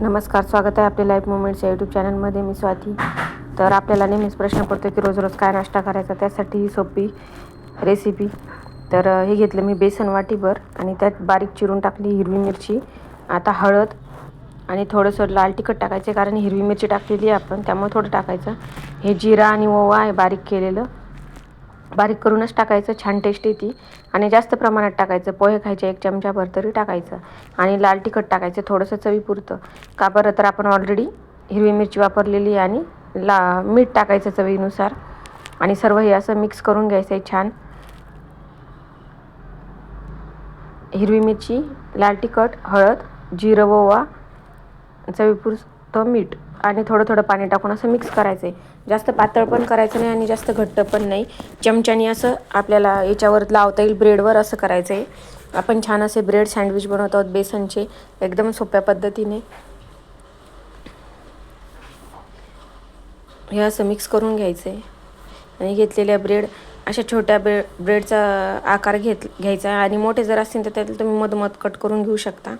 नमस्कार स्वागत आहे आपल्या लाईफ मुवमेंटच्या यूट्यूब चॅनलमध्ये मी स्वाती. तर आपल्याला नेहमीच प्रश्न पडतो की रोज रोज काय नाश्ता करायचा त्यासाठी ही सोपी रेसिपी तर हे घेतलं मी बेसन वाटीभर आणि त्यात बारीक चिरून टाकली हिरवी मिरची आता हळद आणि थोडंसं लाल तिखट टाकायचं कारण हिरवी मिरची टाकलेली आहे आपण त्यामुळे थोडं टाकायचं. हे जिरा आणि ओवा आहे बारीक केलेलं. बारीक करूनच टाकायचं छान टेस्ट येते आणि जास्त प्रमाणात टाकायचं. पोहे खायचे एक चमचाभर तरी टाकायचं. आणि लाल तिखट टाकायचं थोडंसं चवीपुरतं. का बरं तर आपण ऑलरेडी हिरवी मिरची वापरलेली आणि ला मीठ टाकायचं चवीनुसार. आणि सर्व हे असं मिक्स करून घ्यायचं आहे छान. हिरवी मिरची लाल तिखट हळद जिरं ओवा चवीपुरतं मीठ. आणि थोडं थोडं पाणी टाकून असं मिक्स करायचं आहे जास्त पातळ पण करायचं नाही आणि जास्त घट्ट पण नाही. चमच्यानी असं आपल्याला याच्यावर लावता येईल ब्रेडवर असं करायचं आहे आपण छान असे ब्रेड सँडविच बनवत आहोत बेसनचे एकदम सोप्या पद्धतीने. हे असं मिक्स करून घ्यायचं आहे आणि घेतलेल्या ब्रेड अशा छोट्या ब्रे ब्रेडचा आकार घेत घ्यायचा. आहे आणि मोठे जर असतील तर त्यातलं तुम्ही मधोमध कट करून घेऊ शकता.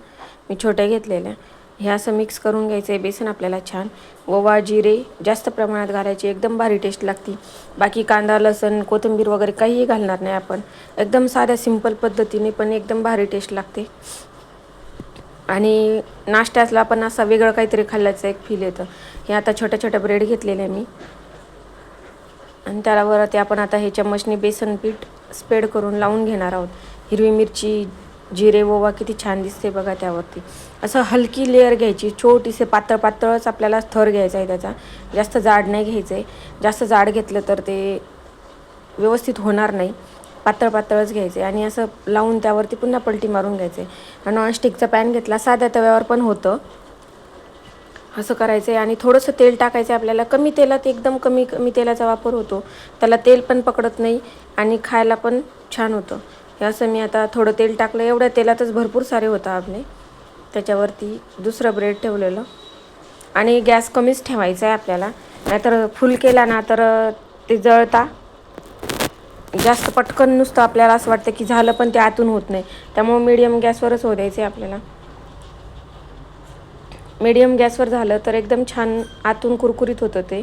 मी छोट्या घेतलेल्या. हे असं मिक्स करून घ्यायचं आहे बेसन आपल्याला छान. ओवा जिरे जास्त प्रमाणात घालायचे एकदम भारी टेस्ट लागते. बाकी कांदा लसण कोथिंबीर वगैरे काहीही घालणार नाही आपण. एकदम साध्या सिंपल पद्धतीने पण एकदम भारी टेस्ट लागते. आणि नाश्त्यातला पण असा वेगळं काहीतरी खाल्ल्याचं एक फील येतं. हे आता छोट्या छोट्या ब्रेड घेतलेले आहे मी. आणि त्यावरती आपण आता हे चम्मचने बेसन पीठ स्प्रेड करून लावून घेणार आहोत. हिरवी मिरची जिरे ओवा किती छान दिसते बघा त्यावरती. असं हलकी लेअर घ्यायची छोटीसे पातळ पातळच आपल्याला थर घ्यायचा आहे त्याचा. जास्त जाड नाही घ्यायचं आहे जास्त जाड घेतलं तर ते व्यवस्थित होणार नाही. पातळ पातळच घ्यायचे आणि असं लावून त्यावरती पुन्हा पलटी मारून घ्यायचे नॉनस्टिकचा पॅन घेतला साध्या तव्यावर पण होतं. असं करायचं आहे आणि थोडंसं तेल टाकायचं आहे आपल्याला. कमी तेलात एकदम कमी कमी तेलाचा वापर होतो. त्याला तेल पण पकडत नाही आणि खायला पण छान होतं. हे असं मी आता थोडं तेल टाकलं. एवढ्या तेलातच भरपूर सारे होतं आपले. त्याच्यावरती दुसरं ब्रेड ठेवलेलं. आणि गॅस कमीच ठेवायचा आहे आपल्याला. नाहीतर फुल केला ना तर ते जळता. जास्त पटकन नुसतं आपल्याला असं वाटतं की झालं पण ते आतून होत नाही. त्यामुळे मीडियम गॅसवरच हो द्यायचं आहे आपल्याला. मीडियम गॅसवर झालं तर एकदम छान आतून कुरकुरीत होतं ते.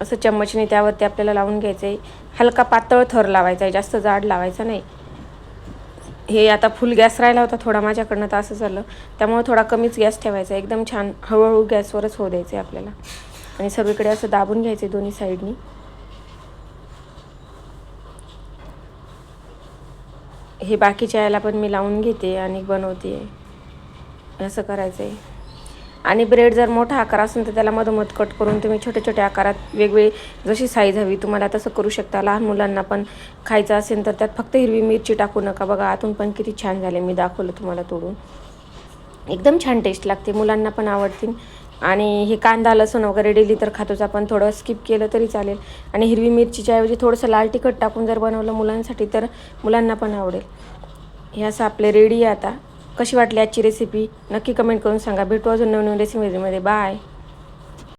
असं चम्मचने त्यावरती आपल्याला लावून घ्यायचं आहे हलका पातळ थर लावायचा आहे जास्त जाड लावायचा नाही. हे आता फुल गॅस राहिला होता थोडा माझ्याकडनं तर असं झालं. त्यामुळे थोडा कमीच गॅस ठेवायचा आहे एकदम छान हळूहळू गॅसवरच होऊ द्यायचं आहे आपल्याला. आणि सगळीकडे असं दाबून घ्यायचं आहे दोन्ही साईडनी हे बाकीच्या याला पण मी लावून घेते आणि बनवते. असं करायचं आहे आणि ब्रेड जर मोठा आकार असेल तर त्याला मधोमध कट करून तुम्ही छोट्या छोट्या आकारात वेगवेगळी जशी साईज हवी तुम्हाला तसं करू शकता. लहान मुलांना पण खायचं असेल तर त्यात फक्त हिरवी मिरची टाकू नका. बघा आतून पण किती छान झाले. मी दाखवलं तुम्हाला तोडून. एकदम छान टेस्ट लागते. मुलांना पण आवडतील. आणि हे कांदा लसूण वगैरे डेली तर खातोच आपण. थोडं स्किप केलं तरी चालेल. आणि हिरवी मिरचीच्या ऐवजी थोडंसं लाल तिखट टाकून जर बनवलं मुलांसाठी तर मुलांना पण आवडेल. हे असं आपले रेडी आहे आता. कशी वाटली आजची रेसिपी नक्की कमेंट करून सांगा. भेटू अजून नवीन नवीन रेसिपीमध्ये बाय